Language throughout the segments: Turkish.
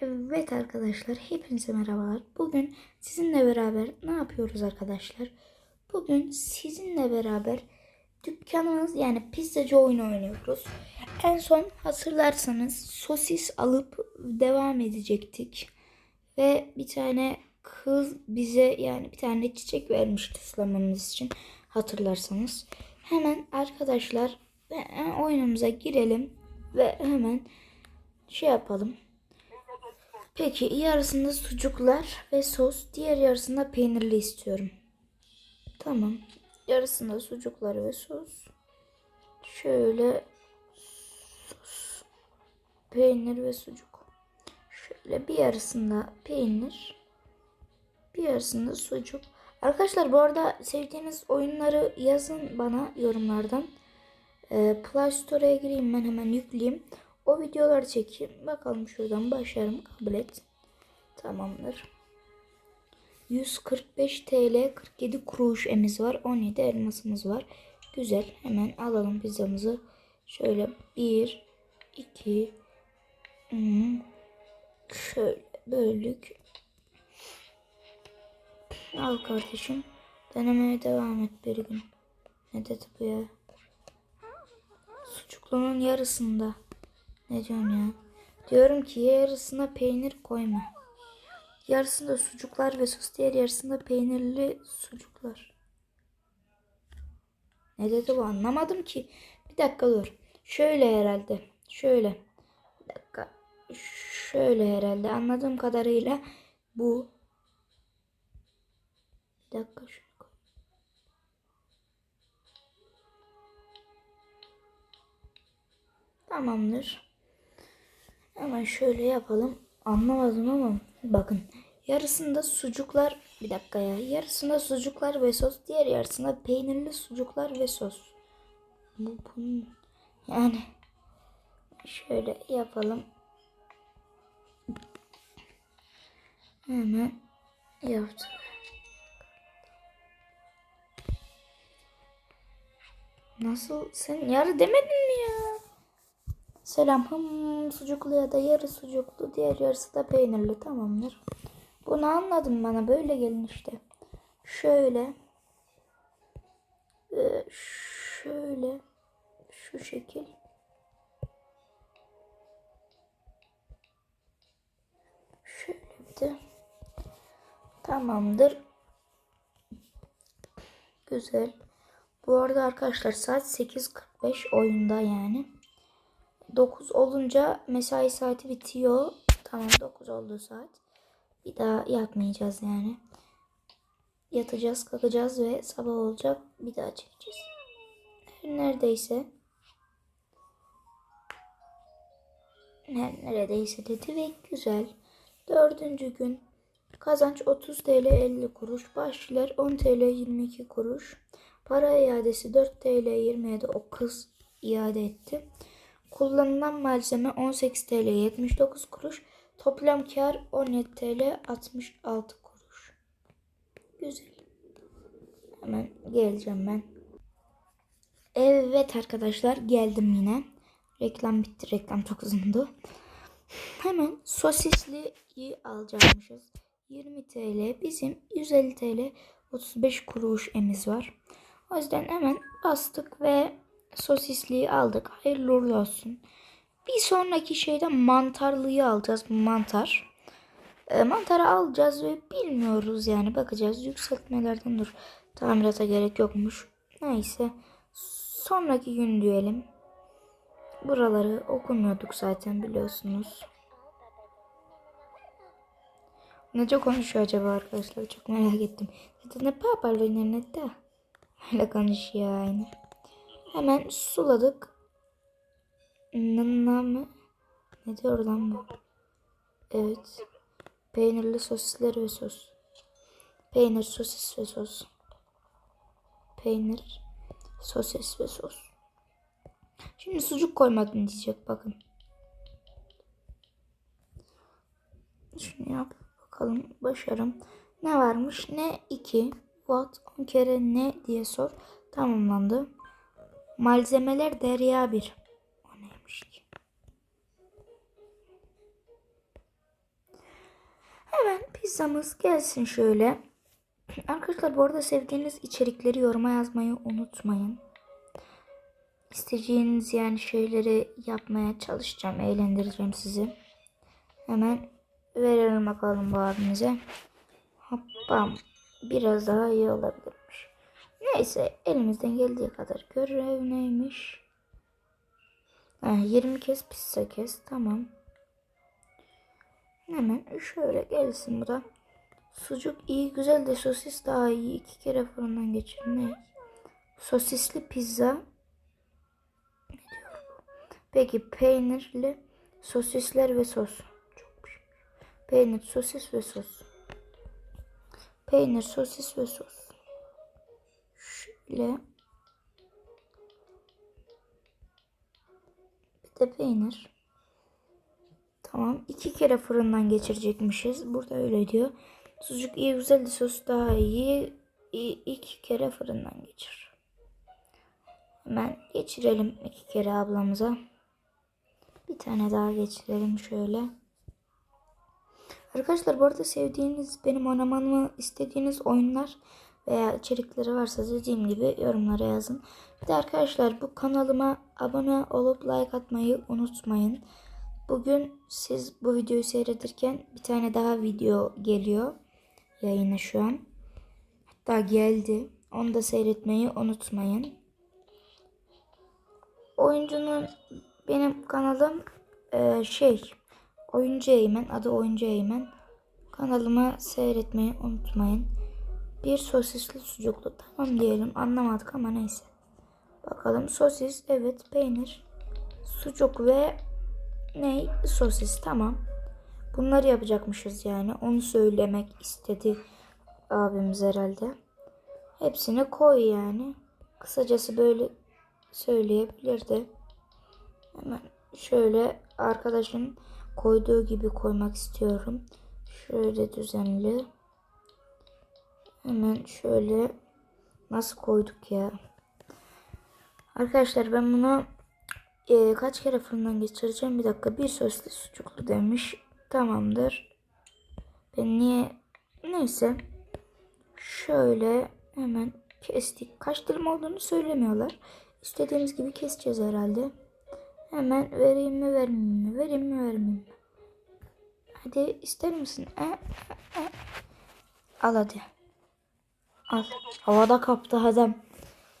Evet arkadaşlar hepinize merhabalar. Bugün sizinle beraber ne yapıyoruz arkadaşlar? Bugün sizinle beraber dükkanımız yani pizzacı oyunu oynuyoruz. En son hatırlarsanız sosis alıp devam edecektik. Ve bir tane kız bize yani bir tane çiçek vermişti ıslamamız için hatırlarsanız. Hemen arkadaşlar e, oyunumuza girelim ve hemen şey yapalım. Peki yarısında sucuklar ve sos, diğer yarısında peynirli istiyorum. Tamam. Yarısında sucuklar ve sos. Şöyle sos, peynir ve sucuk. Şöyle bir yarısında peynir, bir yarısında sucuk. Arkadaşlar bu arada sevdiğiniz oyunları yazın bana yorumlardan. Ee, Play Store'a gireyim ben hemen yükleyeyim. O videoları çekeyim. Bakalım şuradan başarım kabul et. Tamamdır. 145 TL 47 kuruş emiz var. 17 elmasımız var. Güzel. Hemen alalım pizzamızı. Şöyle 1 2 hmm, şöyle böldük. Al kardeşim. Denemeye devam et bir gün. Ne dedi bu ya? Sucuklunun yarısında. Ne diyorsun ya? Diyorum ki yarısına peynir koyma. Yarısında sucuklar ve sos diğer yarısında peynirli sucuklar. Ne dedi bu anlamadım ki. Bir dakika dur. Şöyle herhalde. Şöyle. Bir dakika. Şöyle herhalde. Anladığım kadarıyla bu. Bir dakika şunu. Tamamdır. Hemen şöyle yapalım. Anlamadım ama bakın. Yarısında sucuklar bir dakika ya. Yarısında sucuklar ve sos. Diğer yarısında peynirli sucuklar ve sos. Bu bunun yani şöyle yapalım. Hemen yaptık. Nasıl? Sen yarı demedin mi ya? Selam. Hım, sucuklu ya da yarı sucuklu, diğer yarısı da peynirli. Tamamdır. Bunu anladım bana. Böyle gelin işte. Şöyle. Ee, şöyle. Şu şekil. Şöyle bir de. Tamamdır. Güzel. Bu arada arkadaşlar saat 8.45 oyunda yani. 9 olunca mesai saati bitiyor. Tamam 9 oldu saat. Bir daha yatmayacağız yani. Yatacağız, kalkacağız ve sabah olacak. Bir daha çekeceğiz. Neredeyse. Neredeyse dedi ve güzel. Dördüncü gün. Kazanç 30 TL 50 kuruş. Başlar 10 TL 22 kuruş. Para iadesi 4 TL 27 o kız iade etti. Kullanılan malzeme 18 TL 79 kuruş. Toplam kar 17 TL 66 kuruş. Güzel. Hemen geleceğim ben. Evet arkadaşlar geldim yine. Reklam bitti. Reklam çok uzundu. Hemen sosisliyi alacakmışız. 20 TL. Bizim 150 TL 35 kuruş emiz var. O yüzden hemen bastık ve sosisliği aldık. Hayırlı uğurlu olsun. Bir sonraki şeyde mantarlıyı alacağız. Mantar. E, mantarı alacağız ve bilmiyoruz yani. Bakacağız. Yükseltmelerden dur. Tamirata gerek yokmuş. Neyse. Sonraki gün diyelim. Buraları okumuyorduk zaten biliyorsunuz. Nece konuşuyor acaba arkadaşlar? Çok merak ettim. Ne paparlı ne de. Öyle konuşuyor aynı. Hemen suladık. Nana mı? Ne diyor lan bu? Evet. Peynirli sosisler ve sos. Peynir, sosis ve sos. Peynir, sosis ve sos. Şimdi sucuk koymadım diyecek bakın. Şunu yap bakalım başarım. Ne varmış? Ne 2 what 10 kere ne diye sor. Tamamlandı. Malzemeler derya bir. O neymiş ki? Hemen pizzamız gelsin şöyle. Arkadaşlar bu arada sevdiğiniz içerikleri yoruma yazmayı unutmayın. İsteyeceğiniz yani şeyleri yapmaya çalışacağım. Eğlendireceğim sizi. Hemen verelim bakalım bu abimize. Hoppam. Biraz daha iyi olabilirmiş. Neyse elimizden geldiği kadar görev neymiş? Ha, 20 kez pizza kes. Tamam. Hemen şöyle gelsin bu da. Sucuk iyi güzel de sosis daha iyi. iki kere fırından geçir. Ne? Sosisli pizza. Peki peynirli sosisler ve sos. Peynir, sosis ve sos. Peynir, sosis ve sos. Şöyle. Bir de peynir. Tamam. iki kere fırından geçirecekmişiz. Burada öyle diyor. Sucuk iyi güzeldi sos daha iyi. İyi, iki kere fırından geçir. Hemen geçirelim iki kere ablamıza. Bir tane daha geçirelim şöyle. Arkadaşlar bu arada sevdiğiniz benim oynamamı istediğiniz oyunlar veya içerikleri varsa dediğim gibi yorumlara yazın. Bir de arkadaşlar bu kanalıma abone olup like atmayı unutmayın. Bugün siz bu videoyu seyredirken bir tane daha video geliyor yayına şu an. Hatta geldi. Onu da seyretmeyi unutmayın. Oyuncunun benim kanalım e, şey Oyuncu Eymen adı Oyuncu Eymen. Kanalımı seyretmeyi unutmayın. Bir sosisli sucuklu tamam diyelim anlamadık ama neyse. Bakalım sosis evet peynir sucuk ve ne sosis tamam. Bunları yapacakmışız yani. Onu söylemek istedi abimiz herhalde. Hepsini koy yani. Kısacası böyle söyleyebilirdi. Hemen şöyle arkadaşın koyduğu gibi koymak istiyorum. Şöyle düzenli. Hemen şöyle nasıl koyduk ya? Arkadaşlar ben bunu e, kaç kere fırından geçireceğim? Bir dakika. Bir soslu sucuklu demiş. Tamamdır. Ben niye? Neyse. Şöyle hemen kestik. Kaç dilim olduğunu söylemiyorlar. İstediğimiz gibi keseceğiz herhalde. Hemen vereyim mi vermeyeyim mi? Vereyim mi vermeyeyim mi? Hadi ister misin? E, e, e. Al hadi. Al. Havada kaptı adam.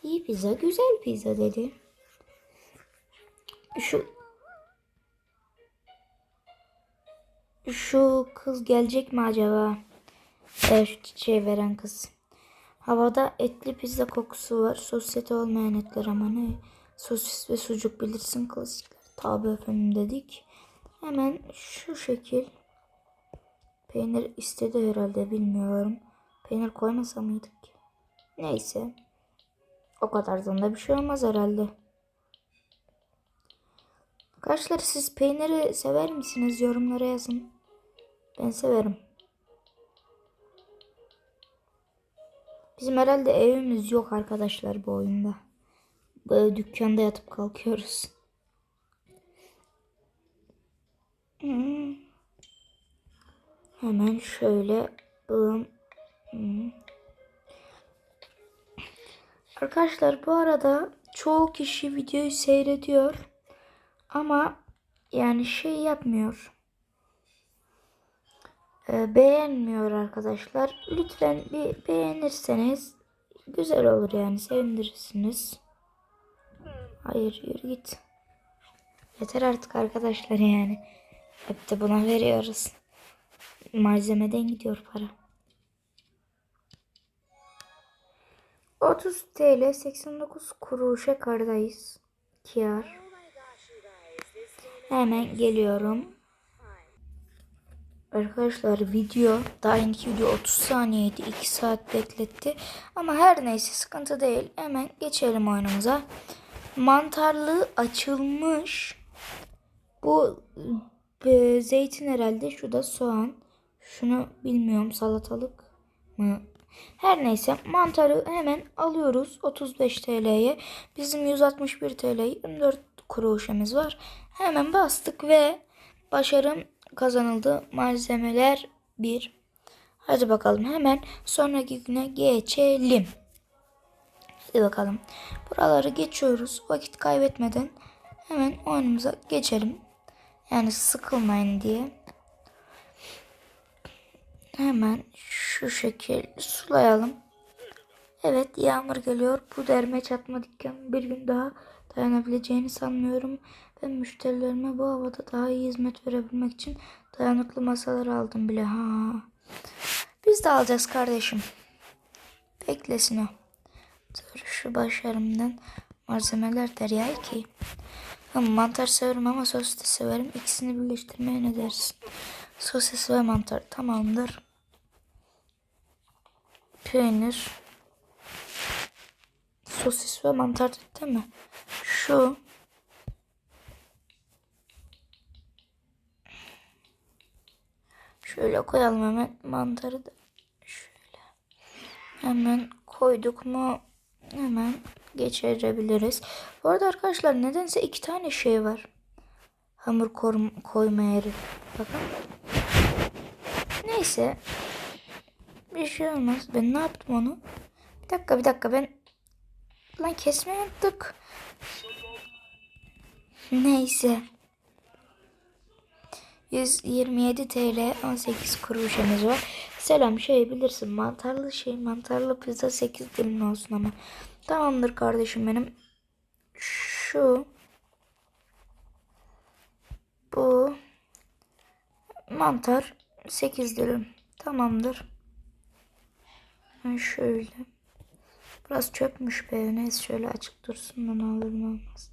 İyi pizza, güzel pizza dedi. Şu şu kız gelecek mi acaba? Evet, şu veren kız. Havada etli pizza kokusu var. Sosyete olmayan etler ama ne? Sosis ve sucuk bilirsin klasikler. Tabi efendim dedik. Hemen şu şekil. Peynir istedi herhalde bilmiyorum. Peynir koymasa mıydık ki? Neyse. O kadardan da bir şey olmaz herhalde. Arkadaşlar siz peyniri sever misiniz? Yorumlara yazın. Ben severim. Bizim herhalde evimiz yok arkadaşlar bu oyunda. Böyle dükkanda yatıp kalkıyoruz. Hmm. Hemen şöyle bım. Hmm. Arkadaşlar bu arada çoğu kişi videoyu seyrediyor ama yani şey yapmıyor. Ee, beğenmiyor arkadaşlar. Lütfen bir beğenirseniz güzel olur yani sevindirirsiniz. Hayır yürü git. Yeter artık arkadaşlar yani. Hep de buna veriyoruz. Malzemeden gidiyor para. 30 TL 89 kuruşa kardayız. Kiyar. Hemen geliyorum. Arkadaşlar video daha önceki video 30 saniyeydi 2 saat bekletti. Ama her neyse sıkıntı değil. Hemen geçelim oyunumuza. Mantarlı açılmış. Bu e, zeytin herhalde. Şu da soğan. Şunu bilmiyorum salatalık mı her neyse mantarı hemen alıyoruz 35 TL'ye bizim 161 TL 24 kuruşumuz var hemen bastık ve başarım kazanıldı. Malzemeler 1. Hadi bakalım hemen sonraki güne geçelim. Hadi bakalım. Buraları geçiyoruz. Vakit kaybetmeden hemen oyunumuza geçelim. Yani sıkılmayın diye. Hemen şu şekil sulayalım. Evet yağmur geliyor. Bu derme çatma dükkan bir gün daha dayanabileceğini sanmıyorum. Ben müşterilerime bu havada daha iyi hizmet verebilmek için dayanıklı masalar aldım bile. Ha. Biz de alacağız kardeşim. Beklesin o. Dur şu başarımdan malzemeler derya ki. Mantar severim ama sosis de severim. İkisini birleştirmeye ne dersin? Sosis ve mantar tamamdır. Peynir. Sosis ve mantar değil mi? Şu. Şöyle koyalım hemen mantarı da. Şöyle. Hemen koyduk mu hemen geçirebiliriz. Bu arada arkadaşlar nedense iki tane şey var. Hamur koyma yeri. Bakın. Neyse. Bir şey olmaz. Ben ne yaptım onu? Bir dakika bir dakika ben lan kesme yaptık. Neyse. 127 TL 18 kuruşumuz var. Selam şey bilirsin mantarlı şey mantarlı pizza 8 dilim olsun ama. Tamamdır kardeşim benim. Şu bu mantar 8 dilim. Tamamdır. Ben şöyle. Biraz çökmüş be. Neyse şöyle açık dursun olur ne olmaz.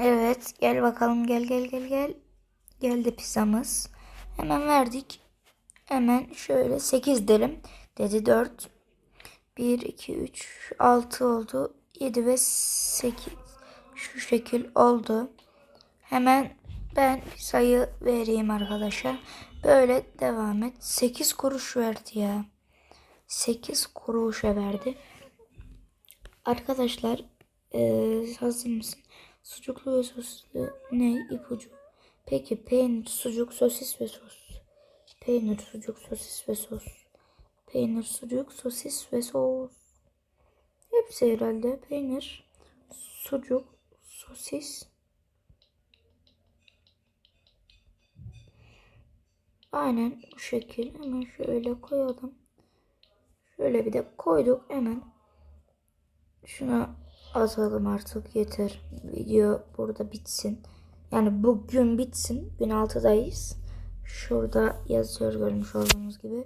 Evet gel bakalım gel gel gel gel. Geldi pizzamız. Hemen verdik. Hemen şöyle 8 dilim. Dedi 4. 1, 2, 3, 6 oldu. 7 ve 8. Şu şekil oldu. Hemen ben sayı vereyim arkadaşlar. Böyle devam et. 8 kuruş verdi ya. 8 kuruşa verdi. Arkadaşlar eee hazır mısın? Sucuklu ve soslu ne ipucu? Peki peynir, sucuk, sosis ve sos. Peynir, sucuk, sosis ve sos. Peynir, sucuk, sosis ve sos. Hepsi herhalde peynir, sucuk, sosis. Aynen bu şekil. Hemen şöyle koyalım. Şöyle bir de koyduk hemen. Şuna atalım artık yeter. Video burada bitsin. Yani bugün bitsin. Gün 6'dayız. Şurada yazıyor görmüş olduğunuz gibi.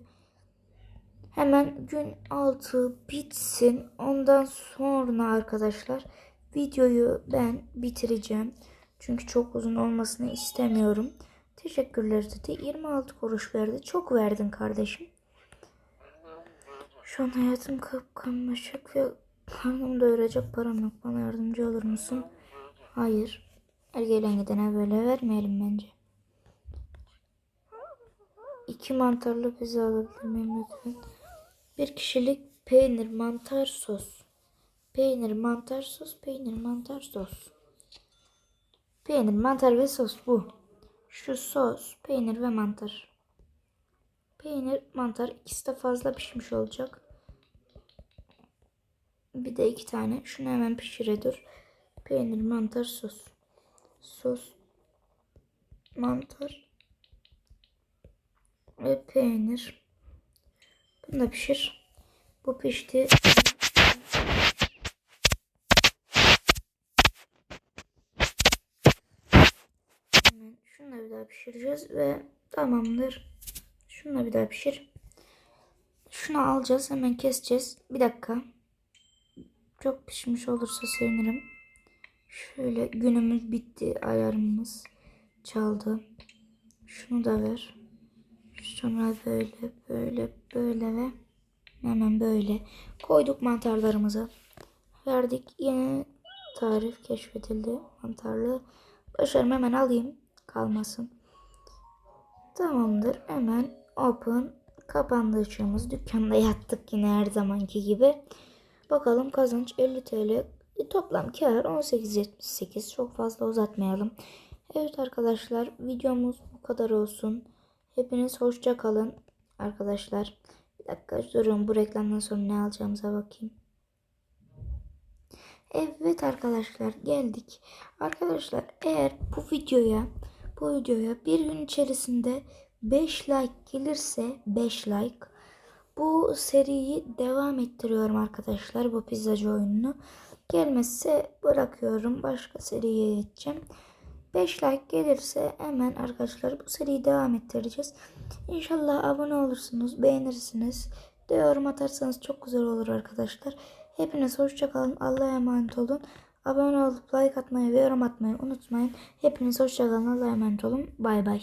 Hemen gün 6 bitsin. Ondan sonra arkadaşlar videoyu ben bitireceğim. Çünkü çok uzun olmasını istemiyorum. Teşekkürler dedi. 26 kuruş verdi. Çok verdin kardeşim. Şu an hayatım kapkarmaşık ve karnım doyuracak param yok. Bana yardımcı olur musun? Hayır. Her gelen gidene böyle vermeyelim bence. İki mantarlı pizza alabilir miyim lütfen? Bir kişilik peynir, mantar, sos. Peynir, mantar, sos, peynir, mantar, sos. Peynir, mantar ve sos bu. Şu sos, peynir ve mantar. Peynir, mantar ikisi de fazla pişmiş olacak. Bir de iki tane. Şunu hemen pişire dur. Peynir, mantar, sos. Sos, mantar ve peynir. Bunu da pişir. Bu pişti. Hemen şunu da bir daha pişireceğiz ve tamamdır. Şunu da bir daha pişir. Şunu alacağız. Hemen keseceğiz. Bir dakika. Çok pişmiş olursa sevinirim. Şöyle günümüz bitti. Ayarımız çaldı. Şunu da ver. Sonra böyle böyle böyle ve hemen böyle koyduk mantarlarımızı. Verdik. Yeni tarif keşfedildi. Mantarlı. Başarım hemen alayım. Kalmasın. Tamamdır. Hemen open. Kapandı ışığımız. Dükkanda yattık yine her zamanki gibi. Bakalım kazanç 50 TL. E, toplam kar 18.78. Çok fazla uzatmayalım. Evet arkadaşlar videomuz bu kadar olsun. Hepiniz hoşça kalın. arkadaşlar. Bir dakika durun bu reklamdan sonra ne alacağımıza bakayım. Evet arkadaşlar geldik. Arkadaşlar eğer bu videoya bu videoya bir gün içerisinde 5 like gelirse 5 like bu seriyi devam ettiriyorum arkadaşlar bu pizzacı oyununu. Gelmezse bırakıyorum başka seriye geçeceğim. 5 like gelirse hemen arkadaşlar bu seriyi devam ettireceğiz. İnşallah abone olursunuz, beğenirsiniz. De yorum atarsanız çok güzel olur arkadaşlar. Hepiniz hoşça kalın. Allah'a emanet olun. Abone olup like atmayı ve yorum atmayı unutmayın. Hepiniz hoşça kalın. Allah'a emanet olun. Bay bay.